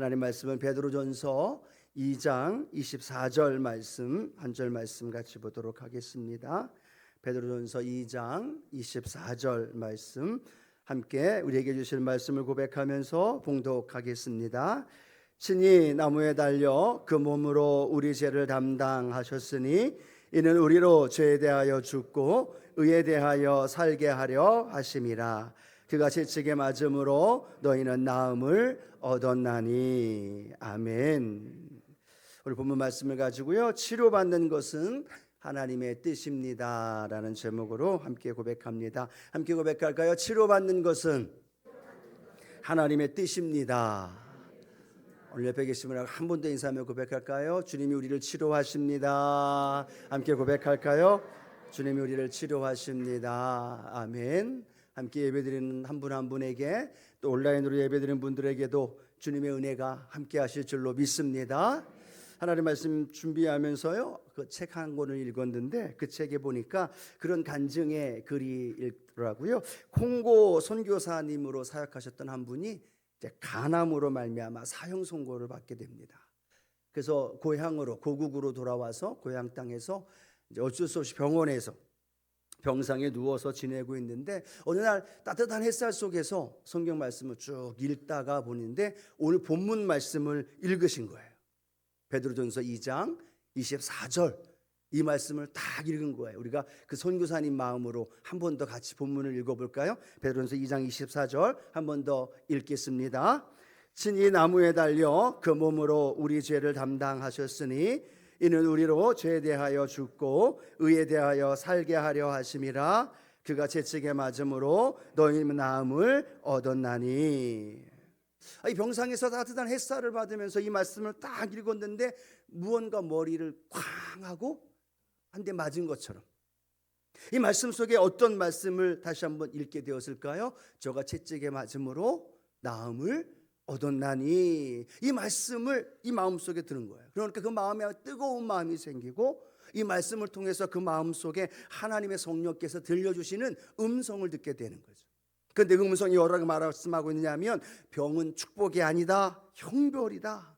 하나님 말씀은 베드로전서 2장 24절 말씀 한 절 말씀 같이 보도록 하겠습니다. 베드로전서 2장 24절 말씀 함께 우리에게 주실 말씀을 고백하면서 봉독하겠습니다. 신이 나무에 달려 그 몸으로 우리 죄를 담당하셨으니 이는 우리로 죄에 대하여 죽고 의에 대하여 살게 하려 하심이라. 그가 채찍에 맞음으로 너희는 나음을 얻었나니 아멘. 오늘 본문 말씀을 가지고요 치료받는 것은 하나님의 뜻입니다 라는 제목으로 함께 고백합니다. 함께 고백할까요? 치료받는 것은 하나님의 뜻입니다. 오늘 옆에 계신 분하고 한 번 더 인사하며 고백할까요? 주님이 우리를 치료하십니다. 함께 고백할까요? 주님이 우리를 치료하십니다. 아멘. 함께 예배드리는 한분한 분에게 또 온라인으로 예배드리는 분들에게도 주님의 은혜가 함께 하실 줄로 믿습니다. 하나님 말씀 준비하면서요. 그 책 한 권을 읽었는데 그 책에 보니까 그런 간증의 글이 있더라고요. 콩고 선교사님으로 사역하셨던 한 분이 이제 간암으로 말미암아 사형 선고를 받게 됩니다. 그래서 고향으로 고국으로 돌아와서 고향 땅에서 이제 어쩔 수 없이 병원에서 병상에 누워서 지내고 있는데 어느 날 따뜻한 햇살 속에서 성경 말씀을 쭉 읽다가 보는데 오늘 본문 말씀을 읽으신 거예요. 베드로전서 2장 24절 이 말씀을 딱 읽은 거예요. 우리가 그 선교사님 마음으로 한 번 더 같이 본문을 읽어볼까요? 베드로전서 2장 24절 한 번 더 읽겠습니다. 친히 나무에 달려 그 몸으로 우리 죄를 담당하셨으니 이는 우리로 죄에 대하여 죽고 의에 대하여 살게 하려 하심이라. 그가 채찍에 맞음으로 너희 나음을 얻었나니. 아, 이 병상에서 따뜻한 햇살을 받으면서 이 말씀을 딱 읽었는데 무언가 머리를 쾅 하고 한 대 맞은 것처럼. 이 말씀 속에 어떤 말씀을 다시 한번 읽게 되었을까요? 저가 채찍에 맞음으로 나음을 얻었나니 이 말씀을 이 마음속에 들은 거예요. 그러니까 그 마음에 뜨거운 마음이 생기고 이 말씀을 통해서 그 마음 속에 하나님의 성령께서 들려주시는 음성을 듣게 되는 거죠. 근데 그 음성이 뭐라고 말씀하고 있냐면 병은 축복이 아니다. 형벌이다.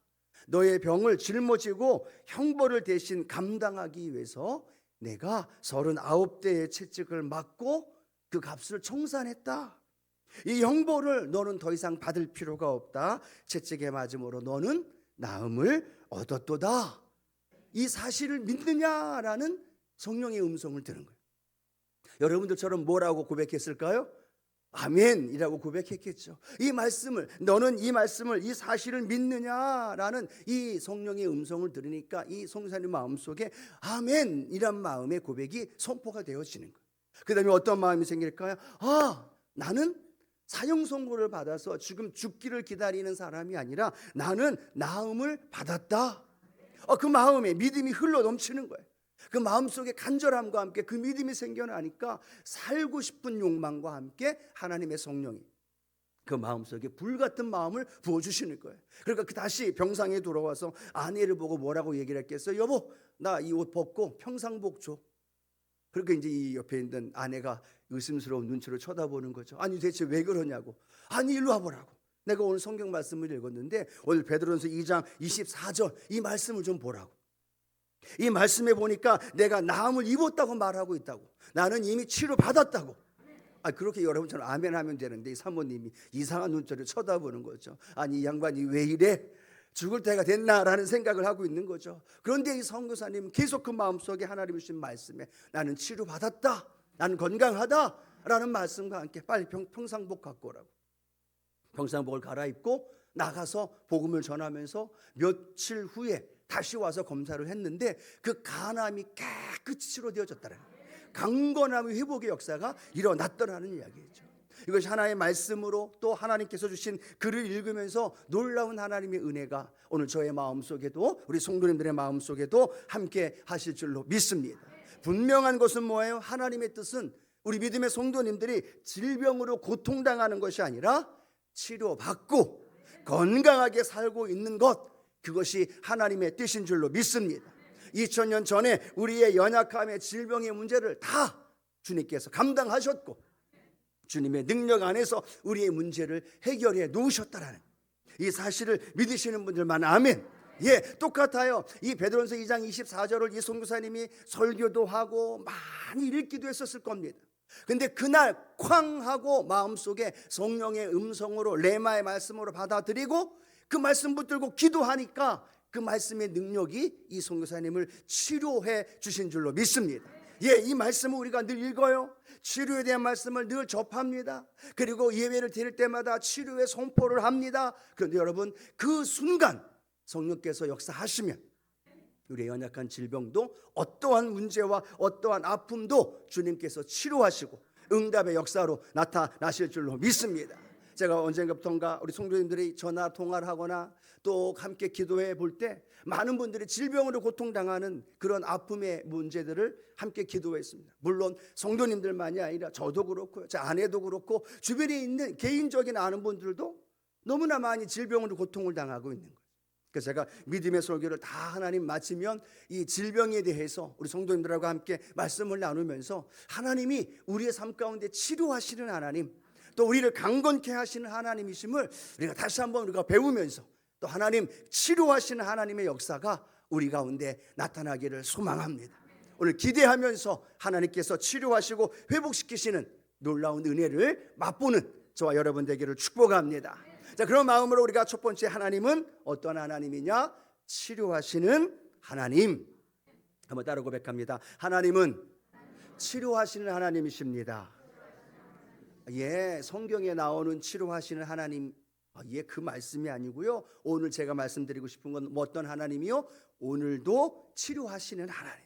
너의 병을 짊어지고 형벌을 대신 감당하기 위해서 내가 39대의 채찍을 맞고 그 값을 청산했다. 이 형벌을 너는 더 이상 받을 필요가 없다. 채찍에 맞음으로 너는 나음을 얻었도다. 이 사실을 믿느냐라는 성령의 음성을 들은 거예요. 여러분들처럼 뭐라고 고백했을까요? 아멘이라고 고백했겠죠. 이 말씀을 너는 이 말씀을 이 사실을 믿느냐라는 이 성령의 음성을 들으니까 이 성사님 마음속에 아멘이란 마음의 고백이 선포가 되어지는 거예요. 그다음에 어떤 마음이 생길까요? 아, 나는 사형 선고를 받아서 지금 죽기를 기다리는 사람이 아니라 나는 나음을 받았다. 어, 그 마음에 믿음이 흘러 넘치는 거예요. 그 마음속에 간절함과 함께 그 믿음이 생겨나니까 살고 싶은 욕망과 함께 하나님의 성령이 그 마음속에 불 같은 마음을 부어 주시는 거예요. 그러니까 그 다시 병상에 돌아와서 아내를 보고 뭐라고 얘기를 했겠어요? 여보, 나 이 옷 벗고 평상복 줘. 그러니까 이제 이 옆에 있는 아내가 의심스러운 눈치로 쳐다보는 거죠. 아니 대체 왜 그러냐고. 아니 일로 와보라고. 내가 오늘 성경 말씀을 읽었는데 오늘 베드로전서 2장 24절 이 말씀을 좀 보라고. 이 말씀에 보니까 내가 나음을 입었다고 말하고 있다고. 나는 이미 치료 받았다고. 아 그렇게 여러분처럼 아멘 하면 되는데 이 사모님이 이상한 눈초리를 쳐다보는 거죠. 아니 이 양반이 왜 이래? 죽을 때가 됐나라는 생각을 하고 있는 거죠. 그런데 이 선교사님 계속 그 마음속에 하나님 주신 말씀에 나는 치료 받았다. 나는 건강하다 라는 말씀과 함께 빨리 평, 평상복 갖고 오라고. 평상복을 갈아입고 나가서 복음을 전하면서 며칠 후에 다시 와서 검사를 했는데 그 간암이 깨끗이 치료되어졌다는 강건함의 회복의 역사가 일어났더라는 이야기죠. 이것이 하나의 말씀으로 또 하나님께서 주신 글을 읽으면서 놀라운 하나님의 은혜가 오늘 저의 마음 속에도 우리 성도님들의 마음 속에도 함께 하실 줄로 믿습니다. 분명한 것은 뭐예요? 하나님의 뜻은 우리 믿음의 성도님들이 질병으로 고통당하는 것이 아니라 치료받고 건강하게 살고 있는 것 그것이 하나님의 뜻인 줄로 믿습니다. 2000년 전에 우리의 연약함의 질병의 문제를 다 주님께서 감당하셨고 주님의 능력 안에서 우리의 문제를 해결해 놓으셨다라는 이 사실을 믿으시는 분들만 아멘. 예, 똑같아요. 이 베드로전서 2장 24절을 이 송교사님이 설교도 하고 많이 읽기도 했었을 겁니다. 근데 그날 쾅 하고 마음속에 성령의 음성으로 레마의 말씀으로 받아들이고 그 말씀 붙들고 기도하니까 그 말씀의 능력이 이 송교사님을 치료해 주신 줄로 믿습니다. 예, 이 말씀을 우리가 늘 읽어요. 치료에 대한 말씀을 늘 접합니다. 그리고 예배를 드릴 때마다 치료의 선포를 합니다. 그런데 여러분, 그 순간 성령께서 역사하시면 우리의 연약한 질병도 어떠한 문제와 어떠한 아픔도 주님께서 치료하시고 응답의 역사로 나타나실 줄로 믿습니다. 제가 언젠가부터인가 우리 성도님들이 전화 통화를 하거나 또 함께 기도해 볼 때 많은 분들이 질병으로 고통당하는 그런 아픔의 문제들을 함께 기도했습니다. 물론 성도님들만이 아니라 저도 그렇고요. 제 아내도 그렇고 주변에 있는 개인적인 아는 분들도 너무나 많이 질병으로 고통을 당하고 있는 거예요. 그래서 제가 믿음의 설교를 다 하나님 마치면 이 질병에 대해서 우리 성도님들하고 함께 말씀을 나누면서 하나님이 우리의 삶 가운데 치료하시는 하나님 또 우리를 강건케 하시는 하나님이심을 우리가 다시 한번 우리가 배우면서 또 하나님 치료하시는 하나님의 역사가 우리 가운데 나타나기를 소망합니다. 오늘 기대하면서 하나님께서 치료하시고 회복시키시는 놀라운 은혜를 맛보는 저와 여러분 되기를 축복합니다. 자, 그런 마음으로 우리가 첫 번째 하나님은 어떤 하나님이냐? 치료하시는 하나님. 한번 따라 고백합니다. 하나님은 치료하시는 하나님이십니다. 예, 성경에 나오는 치료하시는 하나님, 아, 예, 그 말씀이 아니고요. 오늘 제가 말씀드리고 싶은 건뭐 어떤 하나님이요? 오늘도 치료하시는 하나님.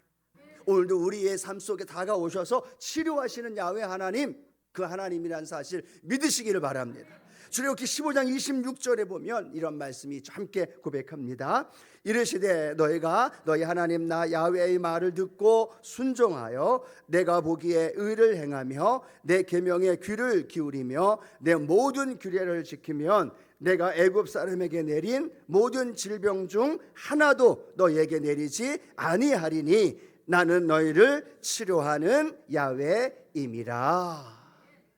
오늘도 우리의 삶 속에 다가오셔서 치료하시는 야외 하나님, 그 하나님이란 사실 믿으시기를 바랍니다. 출애굽기 15장 26절에 보면 이런 말씀이 함께 고백합니다. 이르시되 너희가 너희 하나님 나 야훼의 말을 듣고 순종하여 내가 보기에 의를 행하며 내 계명에 귀를 기울이며 내 모든 규례를 지키면 내가 애굽 사람에게 내린 모든 질병 중 하나도 너희에게 내리지 아니하리니 나는 너희를 치료하는 야훼임이라.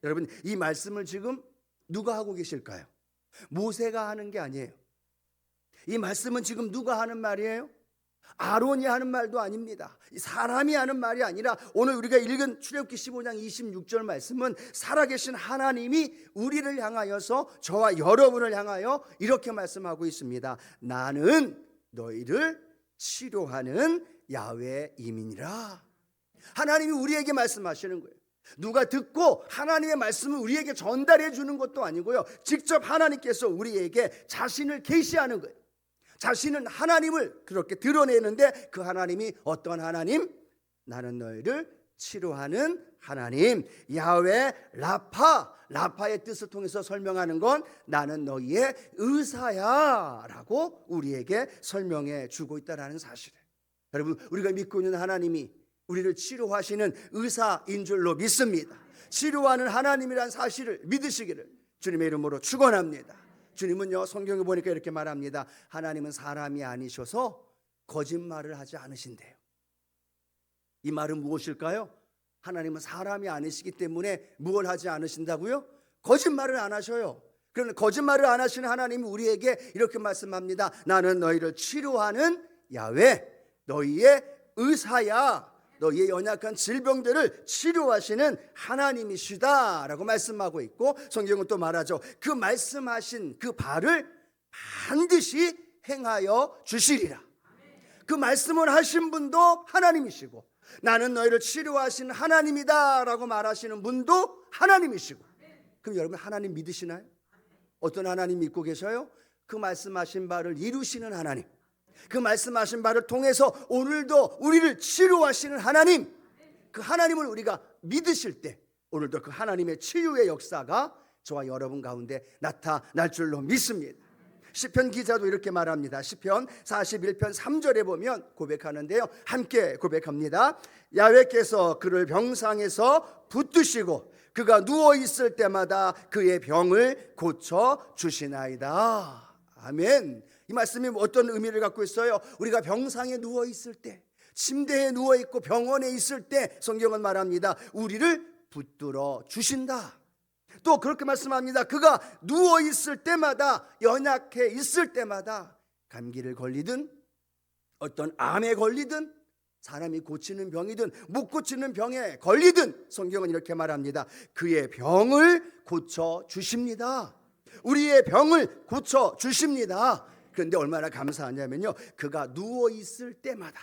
여러분 이 말씀을 지금 누가 하고 계실까요? 모세가 하는 게 아니에요. 이 말씀은 지금 누가 하는 말이에요? 아론이 하는 말도 아닙니다. 사람이 하는 말이 아니라 오늘 우리가 읽은 출애굽기 15장 26절 말씀은 살아계신 하나님이 우리를 향하여서 저와 여러분을 향하여 이렇게 말씀하고 있습니다. 나는 너희를 치료하는 야외 이민이라. 하나님이 우리에게 말씀하시는 거예요. 누가 듣고 하나님의 말씀을 우리에게 전달해 주는 것도 아니고요. 직접 하나님께서 우리에게 자신을 계시하는 거예요. 자신은 하나님을 그렇게 드러내는데 그 하나님이 어떤 하나님? 나는 너희를 치료하는 하나님. 야외 라파. 라파의 뜻을 통해서 설명하는 건 나는 너희의 의사야라고 우리에게 설명해 주고 있다라는 사실을. 여러분, 우리가 믿고 있는 하나님이 우리를 치료하시는 의사인 줄로 믿습니다. 치료하는 하나님이란 사실을 믿으시기를 주님의 이름으로 축원합니다. 주님은요 성경에 보니까 이렇게 말합니다. 하나님은 사람이 아니셔서 거짓말을 하지 않으신대요. 이 말은 무엇일까요? 하나님은 사람이 아니시기 때문에 무엇 하지 않으신다고요? 거짓말을 안 하셔요. 그러나 거짓말을 안 하시는 하나님이 우리에게 이렇게 말씀합니다. 나는 너희를 치료하는 야외, 너희의 의사야. 너희의 연약한 질병들을 치료하시는 하나님이시다라고 말씀하고 있고 성경은 또 말하죠. 그 말씀하신 그 바를 반드시 행하여 주시리라. 그 말씀을 하신 분도 하나님이시고 나는 너희를 치료하신 하나님이다라고 말하시는 분도 하나님이시고 그럼 여러분 하나님 믿으시나요? 어떤 하나님 믿고 계셔요? 그 말씀하신 바를 이루시는 하나님. 그 말씀하신 바를 통해서 오늘도 우리를 치료하시는 하나님, 그 하나님을 우리가 믿으실 때 오늘도 그 하나님의 치유의 역사가 저와 여러분 가운데 나타날 줄로 믿습니다. 시편 기자도 이렇게 말합니다. 시편 41편 3절에 보면 고백하는데요. 함께 고백합니다. 야훼께서 그를 병상에서 붙드시고 그가 누워 있을 때마다 그의 병을 고쳐 주시나이다. 아멘. 이 말씀이 어떤 의미를 갖고 있어요? 우리가 병상에 누워 있을 때, 침대에 누워 있고 병원에 있을 때 성경은 말합니다. 우리를 붙들어 주신다. 또 그렇게 말씀합니다. 그가 누워 있을 때마다 연약해 있을 때마다 감기를 걸리든 어떤 암에 걸리든 사람이 고치는 병이든 못 고치는 병에 걸리든 성경은 이렇게 말합니다. 그의 병을 고쳐 주십니다. 우리의 병을 고쳐 주십니다. 그런데 얼마나 감사하냐면요. 그가 누워 있을 때마다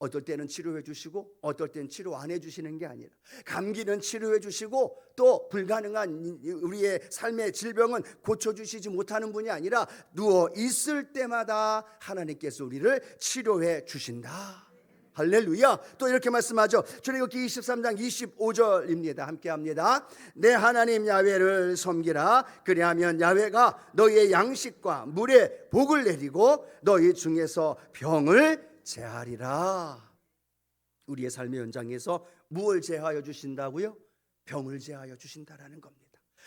어떨 때는 치료해 주시고 어떨 때는 치료 안 해 주시는 게 아니라 감기는 치료해 주시고 또 불가능한 우리의 삶의 질병은 고쳐 주시지 못하는 분이 아니라 누워 있을 때마다 하나님께서 우리를 치료해 주신다. 할렐루야. 또 이렇게 말씀하죠. 출애굽기 23장 25절입니다. 함께 합니다. 내 하나님 야훼를 섬기라. 그리하면 야훼가 너희의 양식과 물에 복을 내리고 너희 중에서 병을 제하리라. 우리의 삶의 현장에서 무엇을 제하여 주신다고요? 병을 제하여 주신다라는 겁니다.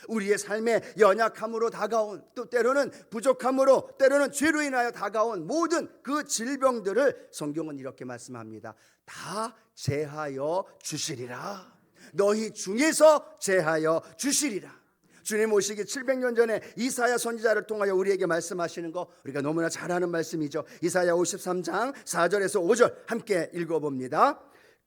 우리의 삶의 연약함으로 다가온 또 때로는 부족함으로 때로는 죄로 인하여 다가온 모든 그 질병들을 성경은 이렇게 말씀합니다. 다 제하여 주시리라. 너희 중에서 제하여 주시리라. 주님 오시기 700년 전에 이사야 선지자를 통하여 우리에게 말씀하시는 거 우리가 너무나 잘 아는 말씀이죠. 이사야 53장 4절에서 5절 함께 읽어 봅니다.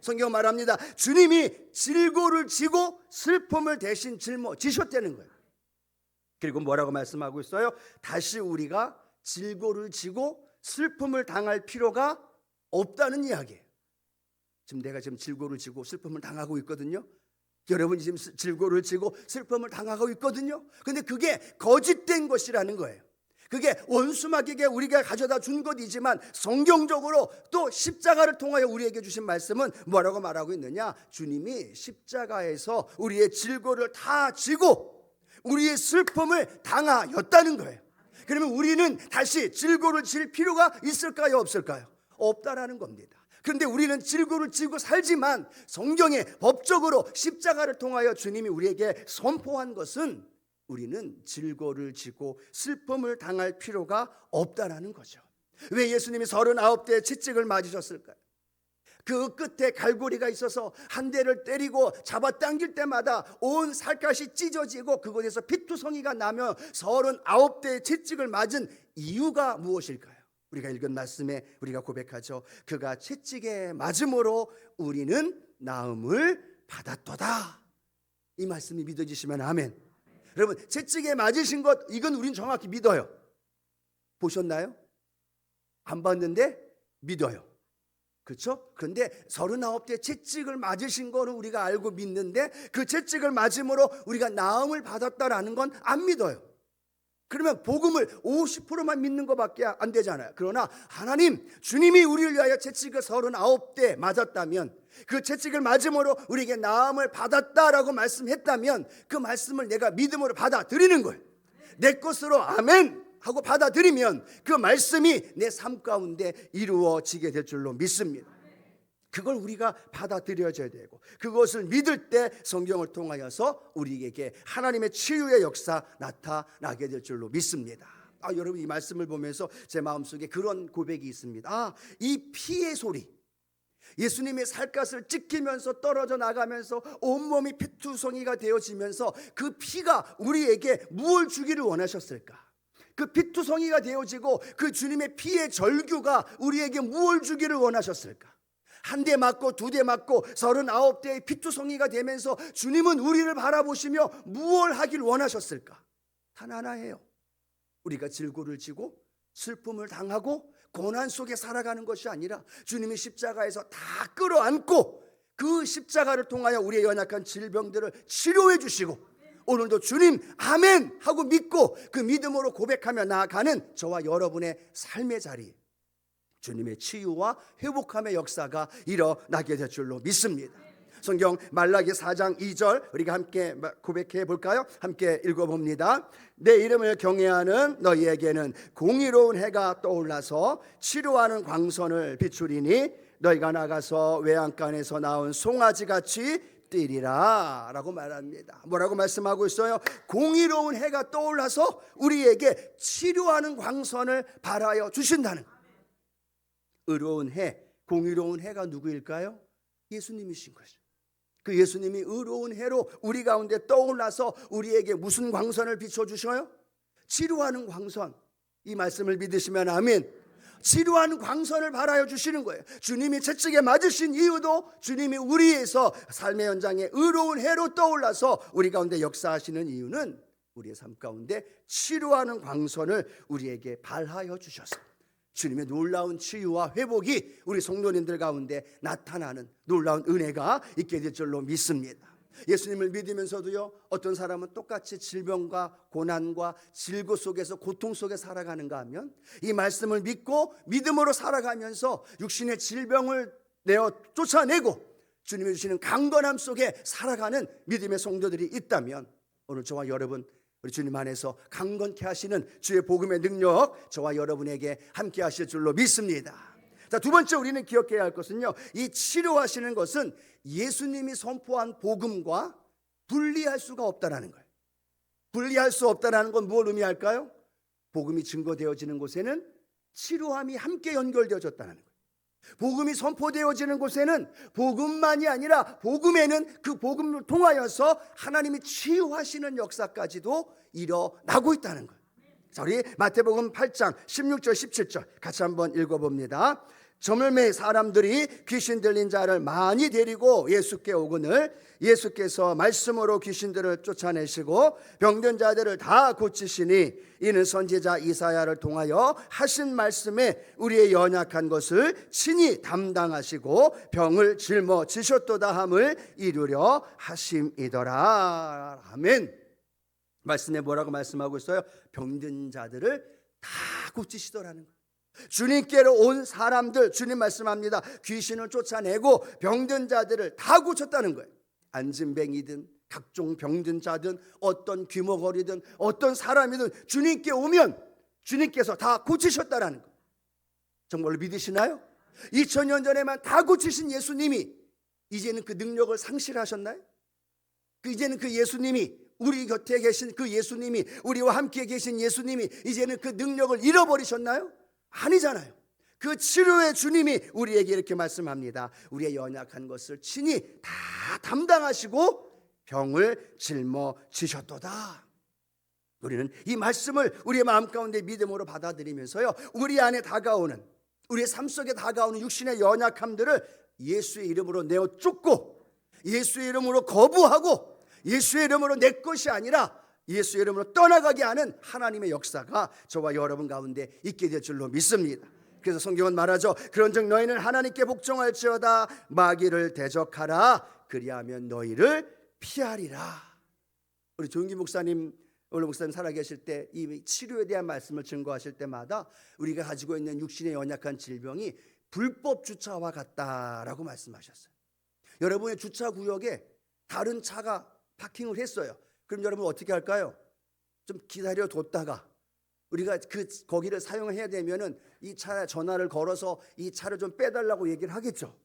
성경 말합니다. 주님이 질고를 지고 슬픔을 대신 짊어 지셨다는 거예요. 그리고 뭐라고 말씀하고 있어요? 다시 우리가 질고를 지고 슬픔을 당할 필요가 없다는 이야기예요. 지금 내가 지금 질고를 지고 슬픔을 당하고 있거든요. 여러분이 지금 질고를 지고 슬픔을 당하고 있거든요. 근데 그게 거짓된 것이라는 거예요. 그게 원수마귀에게 우리가 가져다 준 것이지만 성경적으로 또 십자가를 통하여 우리에게 주신 말씀은 뭐라고 말하고 있느냐? 주님이 십자가에서 우리의 질고를 다 지고 우리의 슬픔을 당하였다는 거예요. 그러면 우리는 다시 질고를 질 필요가 있을까요? 없을까요? 없다라는 겁니다. 그런데 우리는 질고를 지고 살지만 성경에 법적으로 십자가를 통하여 주님이 우리에게 선포한 것은 우리는 질고를 지고 슬픔을 당할 필요가 없다라는 거죠. 왜 예수님이 39대 채찍을 맞으셨을까요? 그 끝에 갈고리가 있어서 한 대를 때리고 잡아당길 때마다 온 살갗이 찢어지고 그곳에서 피투성이가 나며 39대의 채찍을 맞은 이유가 무엇일까요? 우리가 읽은 말씀에 우리가 고백하죠. 그가 채찍에 맞음으로 우리는 나음을 받았도다. 이 말씀이 믿어지시면 아멘. 여러분 채찍에 맞으신 것 이건 우린 정확히 믿어요. 보셨나요? 안 봤는데 믿어요. 그렇죠? 그런데 39대 채찍을 맞으신 거는 우리가 알고 믿는데 그 채찍을 맞음으로 우리가 나음을 받았다라는 건 안 믿어요. 그러면 복음을 50%만 믿는 것밖에 안 되잖아요. 그러나 하나님, 주님이 우리를 위하여 채찍을 39대 맞았다면 그 채찍을 맞음으로 우리에게 나음을 받았다라고 말씀했다면 그 말씀을 내가 믿음으로 받아들이는 거예요. 내 것으로 아멘 하고 받아들이면 그 말씀이 내 삶 가운데 이루어지게 될 줄로 믿습니다. 그걸 우리가 받아들여져야 되고 그것을 믿을 때 성경을 통하여서 우리에게 하나님의 치유의 역사 나타나게 될 줄로 믿습니다. 아, 여러분 이 말씀을 보면서 제 마음속에 그런 고백이 있습니다. 아, 이 피의 소리. 예수님의 살갗을 찢기면서 떨어져 나가면서 온몸이 피투성이가 되어지면서 그 피가 우리에게 무엇을 주기를 원하셨을까? 그 피투성이가 되어지고 그 주님의 피의 절규가 우리에게 무엇을 주기를 원하셨을까? 한 대 맞고 두 대 맞고 서른아홉 대의 피투성이가 되면서 주님은 우리를 바라보시며 무엇을 하길 원하셨을까? 단 하나예요. 우리가 질고를 지고 슬픔을 당하고 고난 속에 살아가는 것이 아니라 주님이 십자가에서 다 끌어안고 그 십자가를 통하여 우리의 연약한 질병들을 치료해 주시고 오늘도 주님 아멘 하고 믿고 그 믿음으로 고백하며 나아가는 저와 여러분의 삶의 자리 주님의 치유와 회복함의 역사가 일어나게 될 줄로 믿습니다. 성경 말라기 4장 2절 우리가 함께 고백해 볼까요? 함께 읽어 봅니다. 내 이름을 경외하는 너희에게는 공의로운 해가 떠올라서 치료하는 광선을 비추리니 너희가 나가서 외양간에서 나온 송아지 같이 뛰리라 라고 말합니다. 뭐라고 말씀하고 있어요? 공의로운 해가 떠올라서 우리에게 치료하는 광선을 발하여 주신다는 의로운 해, 공의로운 해가 누구일까요? 예수님이신 것이죠. 그 예수님이 의로운 해로 우리 가운데 떠올라서 우리에게 무슨 광선을 비춰 주셔요? 치료하는 광선. 이 말씀을 믿으시면 아멘. 치료하는 광선을 발하여 주시는 거예요. 주님이 채찍에 맞으신 이유도 주님이 우리에서 삶의 현장에 의로운 해로 떠올라서 우리 가운데 역사하시는 이유는 우리의 삶 가운데 치료하는 광선을 우리에게 발하여 주셔서 주님의 놀라운 치유와 회복이 우리 성도님들 가운데 나타나는 놀라운 은혜가 있게 될 줄로 믿습니다. 예수님을 믿으면서도요, 어떤 사람은 똑같이 질병과 고난과 질고 속에서 고통 속에 살아가는가 하면 이 말씀을 믿고 믿음으로 살아가면서 육신의 질병을 내어 쫓아내고 주님이 주시는 강건함 속에 살아가는 믿음의 성도들이 있다면 오늘 저와 여러분 우리 주님 안에서 강건케 하시는 주의 복음의 능력 저와 여러분에게 함께 하실 줄로 믿습니다. 자, 두 번째 우리는 기억해야 할 것은요. 이 치료하시는 것은 예수님이 선포한 복음과 분리할 수가 없다라는 거예요. 분리할 수 없다라는 건 무엇을 의미할까요? 복음이 증거되어지는 곳에는 치료함이 함께 연결되어졌다는 거예요. 복음이 선포되어지는 곳에는 복음만이 아니라 복음에는 그 복음을 통하여서 하나님이 치유하시는 역사까지도 일어나고 있다는 거예요. 자, 우리 마태복음 8장 16절 17절 같이 한번 읽어 봅니다. 저물매 사람들이 귀신 들린 자를 많이 데리고 예수께 오거늘 예수께서 말씀으로 귀신들을 쫓아내시고 병든 자들을 다 고치시니 이는 선지자 이사야를 통하여 하신 말씀에 우리의 연약한 것을 친히 담당하시고 병을 짊어지셨도다 함을 이루려 하심이더라 아멘 말씀에 뭐라고 말씀하고 있어요? 병든 자들을 다 고치시더라는 거예요. 주님께로 온 사람들 주님 말씀합니다. 귀신을 쫓아내고 병든 자들을 다 고쳤다는 거예요. 안진뱅이든 각종 병든 자든 어떤 귀머거리든 어떤 사람이든 주님께 오면 주님께서 다 고치셨다라는 거. 정말로 믿으시나요? 2000년 전에만 다 고치신 예수님이 이제는 그 능력을 상실하셨나요? 그 이제는 그 예수님이 우리 곁에 계신 그 예수님이 우리와 함께 계신 예수님이 이제는 그 능력을 잃어버리셨나요? 아니잖아요. 그 치료의 주님이 우리에게 이렇게 말씀합니다. 우리의 연약한 것을 친히 다 담당하시고 병을 짊어지셨도다. 우리는 이 말씀을 우리의 마음 가운데 믿음으로 받아들이면서요. 우리 안에 다가오는 우리의 삶 속에 다가오는 육신의 연약함들을 예수의 이름으로 내어 쫓고 예수의 이름으로 거부하고 예수의 이름으로 내 것이 아니라 예수의 이름으로 떠나가게 하는 하나님의 역사가 저와 여러분 가운데 있게 될 줄로 믿습니다. 그래서 성경은 말하죠. 그런즉 너희는 하나님께 복종할지어다 마귀를 대적하라 그리하면 너희를 피하리라. 우리 조기 목사님 오늘 목사님 살아계실 때 이 치료에 대한 말씀을 증거하실 때마다 우리가 가지고 있는 육신의 연약한 질병이 불법 주차와 같다라고 말씀하셨어요. 여러분의 주차 구역에 다른 차가 파킹을 했어요. 그럼 여러분 어떻게 할까요? 좀 기다려 뒀다가 우리가 그 거기를 사용해야 되면은 이 차 전화를 걸어서 이 차를 좀 빼달라고 얘기를 하겠죠.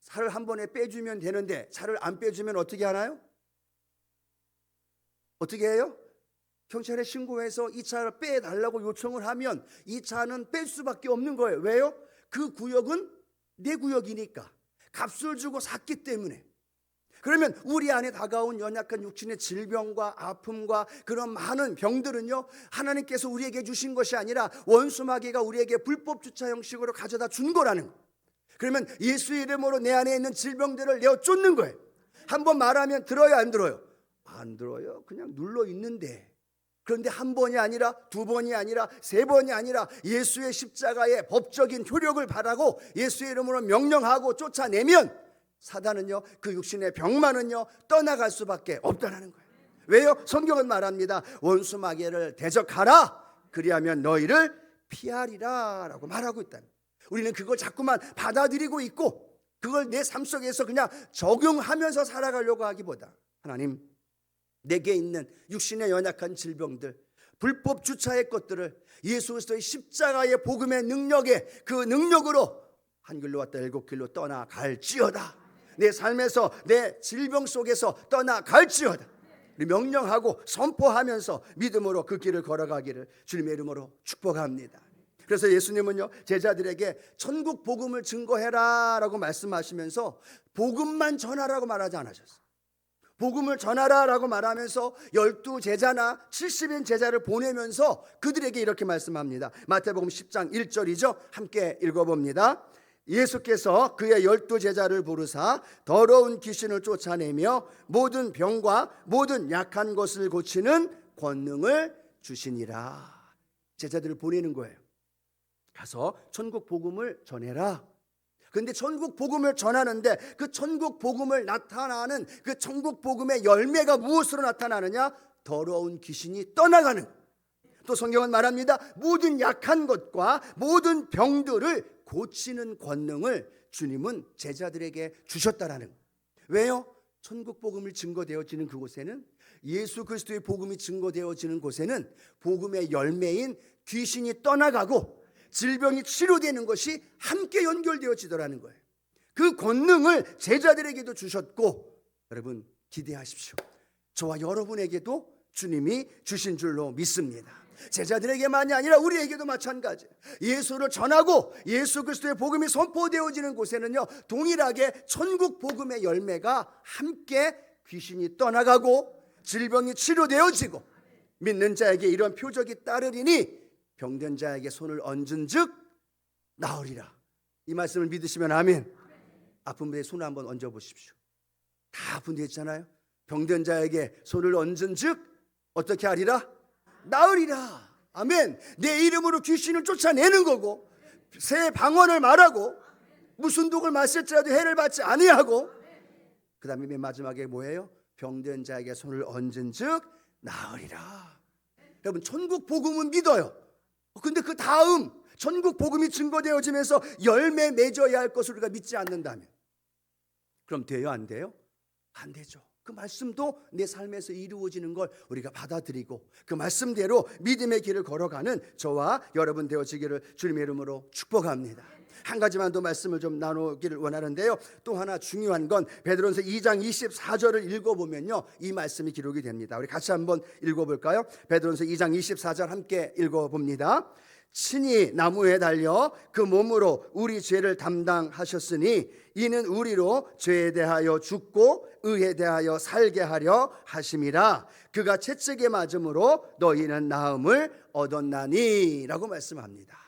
차를 한 번에 빼주면 되는데 차를 안 빼주면 어떻게 하나요? 어떻게 해요? 경찰에 신고해서 이 차를 빼달라고 요청을 하면 이 차는 뺄 수밖에 없는 거예요. 왜요? 그 구역은 내 구역이니까 값을 주고 샀기 때문에 그러면 우리 안에 다가온 연약한 육신의 질병과 아픔과 그런 많은 병들은요 하나님께서 우리에게 주신 것이 아니라 원수 마귀가 우리에게 불법 주차 형식으로 가져다 준 거라는 거. 그러면 예수 이름으로 내 안에 있는 질병들을 내어 쫓는 거예요. 한번 말하면 들어요 안 들어요? 안 들어요. 그냥 눌러 있는데. 그런데 한 번이 아니라 두 번이 아니라 세 번이 아니라 예수의 십자가의 법적인 효력을 바라고 예수의 이름으로 명령하고 쫓아내면 사단은요 그 육신의 병만은요 떠나갈 수밖에 없다라는 거예요. 왜요? 성경은 말합니다. 원수 마귀를 대적하라. 그리하면 너희를 피하리라라고 말하고 있다는. 우리는 그걸 자꾸만 받아들이고 있고 그걸 내 삶 속에서 그냥 적용하면서 살아가려고 하기보다 하나님 내게 있는 육신의 연약한 질병들 불법 주차의 것들을 예수 그리스도의 십자가의 복음의 능력에 그 능력으로 한 길로 왔다 일곱 길로 떠나갈지어다 내 삶에서 내 질병 속에서 떠나갈지어다 명령하고 선포하면서 믿음으로 그 길을 걸어가기를 주님의 이름으로 축복합니다. 그래서 예수님은요 제자들에게 천국 복음을 증거해라라고 말씀하시면서 복음만 전하라고 말하지 않으셨어요. 복음을 전하라라고 말하면서 열두 제자나 70인 제자를 보내면서 그들에게 이렇게 말씀합니다. 마태복음 10장 1절이죠. 함께 읽어봅니다. 예수께서 그의 열두 제자를 부르사 더러운 귀신을 쫓아내며 모든 병과 모든 약한 것을 고치는 권능을 주시니라. 제자들을 보내는 거예요. 가서 천국 복음을 전해라. 근데 천국 복음을 전하는데 그 천국 복음을 나타나는 그 천국 복음의 열매가 무엇으로 나타나느냐? 더러운 귀신이 떠나가는. 또 성경은 말합니다. 모든 약한 것과 모든 병들을 고치는 권능을 주님은 제자들에게 주셨다라는. 거예요. 왜요? 천국 복음을 증거되어지는 그곳에는 예수 그리스도의 복음이 증거되어지는 곳에는 복음의 열매인 귀신이 떠나가고 질병이 치료되는 것이 함께 연결되어지더라는 거예요. 그 권능을 제자들에게도 주셨고 여러분 기대하십시오. 저와 여러분에게도 주님이 주신 줄로 믿습니다. 제자들에게만이 아니라 우리에게도 마찬가지. 예수를 전하고 예수 그리스도의 복음이 선포되어지는 곳에는요 동일하게 천국 복음의 열매가 함께 귀신이 떠나가고 질병이 치료되어지고 믿는 자에게 이런 표적이 따르리니 병든 자에게 손을 얹은즉 나으리라. 이 말씀을 믿으시면 아멘. 아픈 분의 손을 한번 얹어 보십시오. 다 아픈 데 있잖아요. 병든 자에게 손을 얹은즉 어떻게 하리라? 나으리라. 아멘. 내 이름으로 귀신을 쫓아내는 거고 새 방언을 말하고 무슨 독을 마실지라도 해를 받지 아니하고 그 다음에 맨 마지막에 뭐예요? 병든 자에게 손을 얹은 즉 나으리라. 여러분 천국 복음은 믿어요. 근데 그 다음 전국 복음이 증거되어지면서 열매 맺어야 할 것을 우리가 믿지 않는다면 그럼 돼요 안 돼요? 안 되죠. 그 말씀도 내 삶에서 이루어지는 걸 우리가 받아들이고 그 말씀대로 믿음의 길을 걸어가는 저와 여러분 되어지기를 주님의 이름으로 축복합니다. 한 가지만 더 말씀을 좀 나누기를 원하는데요. 또 하나 중요한 건 베드로전서 2장 24절을 읽어보면요. 이 말씀이 기록이 됩니다. 우리 같이 한번 읽어볼까요? 베드로전서 2장 24절 함께 읽어봅니다. 친히 나무에 달려 그 몸으로 우리 죄를 담당하셨으니 이는 우리로 죄에 대하여 죽고 의에 대하여 살게 하려 하심이라 그가 채찍에 맞음으로 너희는 나음을 얻었나니라고 말씀합니다.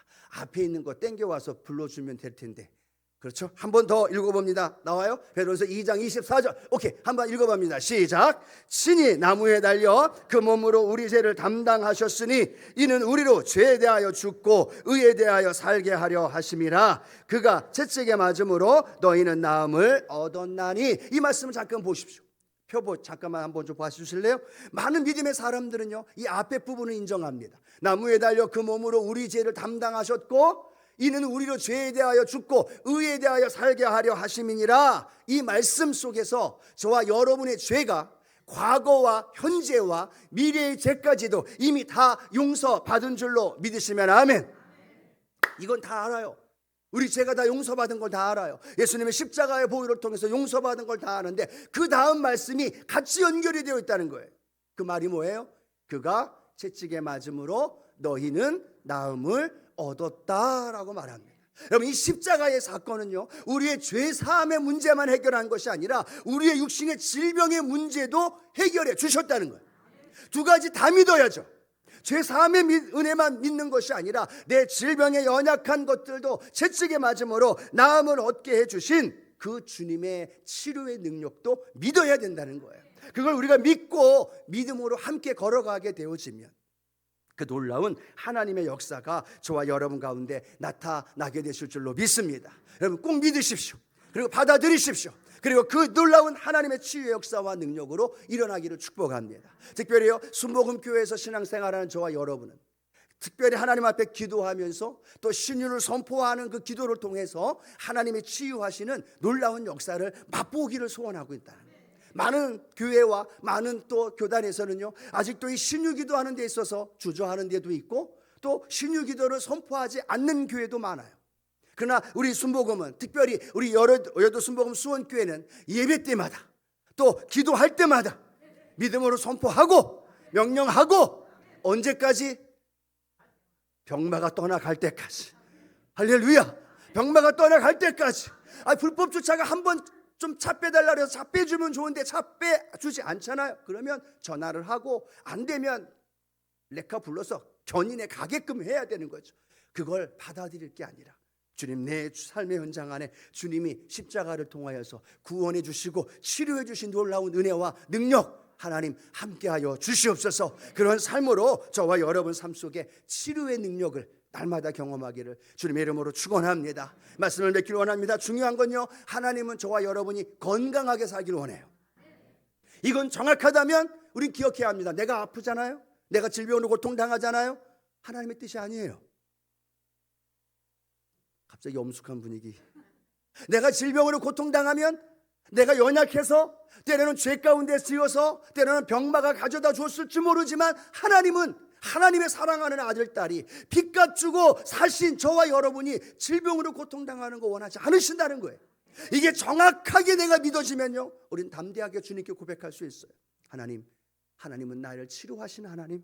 앞에 있는 거 땡겨 와서 불러주면 될 텐데. 그렇죠? 한 번 더 읽어봅니다. 나와요? 베드로서 2장 24절. 오케이, 한 번 읽어봅니다. 시작. 신이 나무에 달려 그 몸으로 우리 죄를 담당하셨으니 이는 우리로 죄에 대하여 죽고 의에 대하여 살게 하려 하심이라. 그가 채찍에 맞음으로 너희는 나음을 얻었나니 이 말씀을 잠깐 보십시오. 표보 잠깐만 한번 좀 봐주실래요? 많은 믿음의 사람들은요 이 앞에 부분을 인정합니다. 나무에 달려 그 몸으로 우리 죄를 담당하셨고 이는 우리로 죄에 대하여 죽고 의에 대하여 살게 하려 하심이니라 이 말씀 속에서 저와 여러분의 죄가 과거와 현재와 미래의 죄까지도 이미 다 용서받은 줄로 믿으시면 아멘. 이건 다 알아요. 우리 죄가 다 용서받은 걸 다 알아요. 예수님의 십자가의 보혈을 통해서 용서받은 걸 다 아는데 그 다음 말씀이 같이 연결이 되어 있다는 거예요. 그 말이 뭐예요? 그가 채찍에 맞음으로 너희는 나음을 얻었다라고 말합니다. 여러분 이 십자가의 사건은요 우리의 죄 사함의 문제만 해결한 것이 아니라 우리의 육신의 질병의 문제도 해결해 주셨다는 거예요. 두 가지 다 믿어야죠. 죄 사함의 은혜만 믿는 것이 아니라 내 질병의 연약한 것들도 채찍에 맞음으로 나음을 얻게 해 주신 그 주님의 치료의 능력도 믿어야 된다는 거예요. 그걸 우리가 믿고 믿음으로 함께 걸어가게 되어지면 그 놀라운 하나님의 역사가 저와 여러분 가운데 나타나게 되실 줄로 믿습니다. 여러분 꼭 믿으십시오. 그리고 받아들이십시오. 그리고 그 놀라운 하나님의 치유의 역사와 능력으로 일어나기를 축복합니다. 특별히요 순복음 교회에서 신앙생활하는 저와 여러분은 특별히 하나님 앞에 기도하면서 또 신유를 선포하는 그 기도를 통해서 하나님의 치유하시는 놀라운 역사를 맛보기를 소원하고 있다. 많은 교회와 많은 또 교단에서는요 아직도 이 신유 기도 하는 데 있어서 주저하는 데도 있고 또 신유 기도를 선포하지 않는 교회도 많아요. 그러나 우리 순복음은 특별히 우리 여도 순복음 수원교회는 예배 때마다 또 기도할 때마다 믿음으로 선포하고 명령하고 언제까지? 병마가 떠나갈 때까지. 할렐루야. 병마가 떠나갈 때까지. 아 불법 주차가 한 번 좀 차 빼달라 그래서 차 빼주면 좋은데 차 빼주지 않잖아요. 그러면 전화를 하고 안 되면 레카 불러서 견인에 가게끔 해야 되는 거죠. 그걸 받아들일 게 아니라 주님 내 삶의 현장 안에 주님이 십자가를 통하여서 구원해 주시고 치료해 주신 놀라운 은혜와 능력 하나님 함께하여 주시옵소서. 그런 삶으로 저와 여러분 삶 속에 치료의 능력을 날마다 경험하기를 주님의 이름으로 축원합니다. 말씀을 맺기를 원합니다. 중요한 건요. 하나님은 저와 여러분이 건강하게 살기를 원해요. 이건 정확하다면 우리 기억해야 합니다. 내가 아프잖아요. 내가 질병으로 고통 당하잖아요. 하나님의 뜻이 아니에요. 갑자기 엄숙한 분위기. 내가 질병으로 고통 당하면 내가 연약해서 때로는 죄 가운데 쓰여서 때로는 병마가 가져다 줬을지 모르지만 하나님은 하나님의 사랑하는 아들 딸이 빚값 주고 사신 저와 여러분이 질병으로 고통당하는 거 원하지 않으신다는 거예요. 이게 정확하게 내가 믿어지면요. 우린 담대하게 주님께 고백할 수 있어요. 하나님, 하나님은 나를 치료하시는 하나님.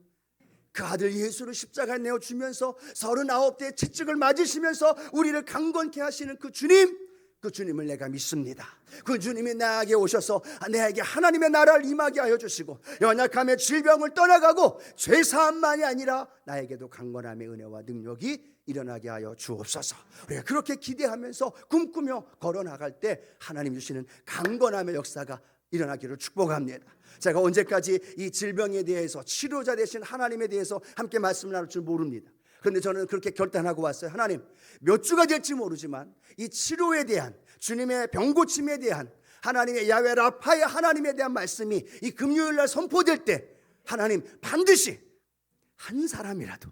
그 아들 예수를 십자가에 내어 주면서 서른아홉 대 채찍을 맞으시면서 우리를 강건케 하시는 그 주님, 그 주님을 내가 믿습니다. 그 주님이 나에게 오셔서 내에게 하나님의 나라를 임하게 하여 주시고 연약함의 질병을 떠나가고 죄 사함만이 아니라 나에게도 강건함의 은혜와 능력이 일어나게 하여 주옵소서. 우리가 그렇게 기대하면서 꿈꾸며 걸어 나갈 때 하나님 주시는 강건함의 역사가 일어나기를 축복합니다. 제가 언제까지 이 질병에 대해서 치료자 되신 하나님에 대해서 함께 말씀을 나눌 줄 모릅니다. 그런데 저는 그렇게 결단하고 왔어요. 하나님, 몇 주가 될지 모르지만 이 치료에 대한 주님의 병고침에 대한 하나님의 야외 라파의 하나님에 대한 말씀이 이 금요일 날 선포될 때 하나님 반드시 한 사람이라도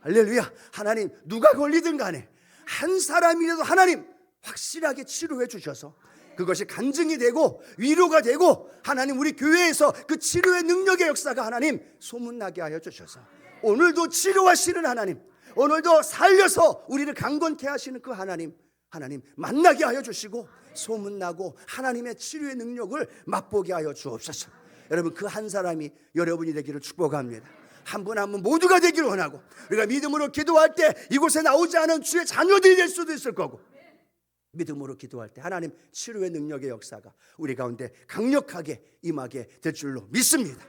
할렐루야 하나님 누가 걸리든 간에 한 사람이라도 하나님 확실하게 치료해 주셔서 그것이 간증이 되고 위로가 되고 하나님 우리 교회에서 그 치료의 능력의 역사가 하나님 소문나게 하여 주셔서 오늘도 치료하시는 하나님 오늘도 살려서 우리를 강건케 하시는 그 하나님 하나님 만나게 하여 주시고 소문나고 하나님의 치료의 능력을 맛보게 하여 주옵소서 여러분 그 한 사람이 여러분이 되기를 축복합니다 한 분 한 분 모두가 되기를 원하고 우리가 믿음으로 기도할 때 이곳에 나오지 않은 주의 자녀들이 될 수도 있을 거고 믿음으로 기도할 때 하나님 치료의 능력의 역사가 우리 가운데 강력하게 임하게 될 줄로 믿습니다.